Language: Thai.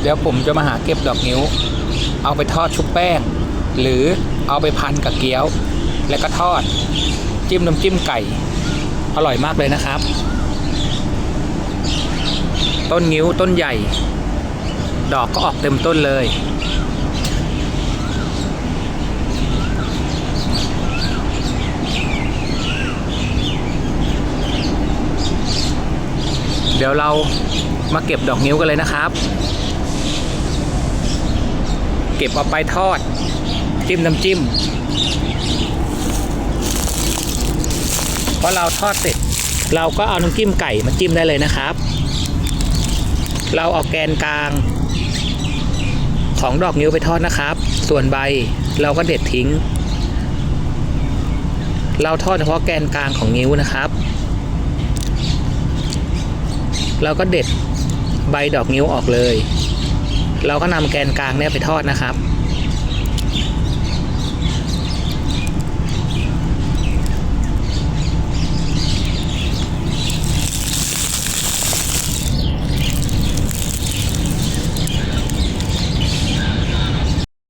เดี๋ยวผมจะมาหาเก็บดอกนิ้ว เอาไปทอดชุบแป้ง หรือเอาไปพันกับเกี๊ยว แล้วก็ทอด จิ้มน้ำจิ้มไก่ อร่อยมากเลยนะครับ ต้นงิ้วต้นใหญ่ ดอกก็ออกเต็มต้นเลยเดี๋ยวเรามาเก็บดอกนิ้วกันเลยนะครับ เก็บเอาไปทอด จิ้มน้ำจิ้มพอเราทอดเสร็จ เราก็เอาน้ำจิ้มไก่มาจิ้มได้เลยนะครับ เราเอาแกนกลาง ของดอกนิ้วไปทอดนะครับ ส่วนใบเราก็เด็ดทิ้ง เราทอดเฉพาะแกนกลางของนิ้วนะครับ เราก็เด็ดใบดอกนิ้วออกเลย เราก็นำแกนกลางเนี่ยไปทอดนะครับ